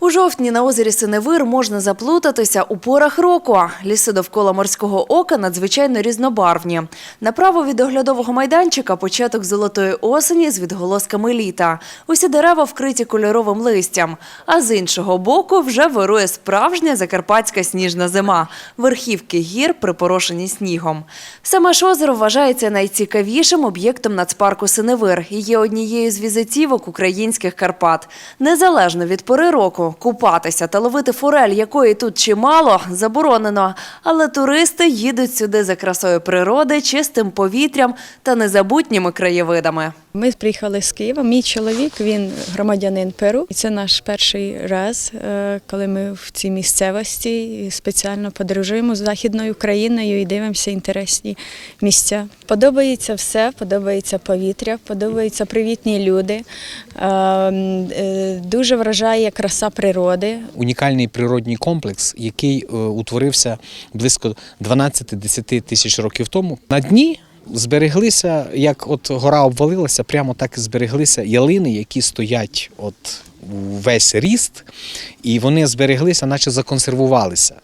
У жовтні на озері Синевир можна заплутатися у порах року. Ліси довкола морського ока надзвичайно різнобарвні. Направо від оглядового майданчика початок золотої осені з відголосками літа. Усі дерева вкриті кольоровим листям. А з іншого боку вже вирує справжня закарпатська сніжна зима. Верхівки гір припорошені снігом. Саме ж озеро вважається найцікавішим об'єктом нацпарку Синевир і є однією з візитівок українських Карпат. Незалежно від пори року, купатися та ловити форель, якої тут чимало, заборонено. Але туристи їдуть сюди за красою природи, чистим повітрям та незабутніми краєвидами. Ми приїхали з Києва. Мій чоловік він громадянин Перу. І це наш перший раз, е, коли ми в цій місцевості спеціально подорожуємо з західною країною і дивимося інтересні місця. Подобається все, подобається повітря, подобаються привітні люди. Е, е, Дуже вражає краса природи. унікальний природній комплекс, який утворився близько 12-10 тисяч років тому. На дні збереглися, як от гора обвалилася, прямо так і збереглися ялини, які стоять от весь ріст, і вони збереглися, наче законсервувалися.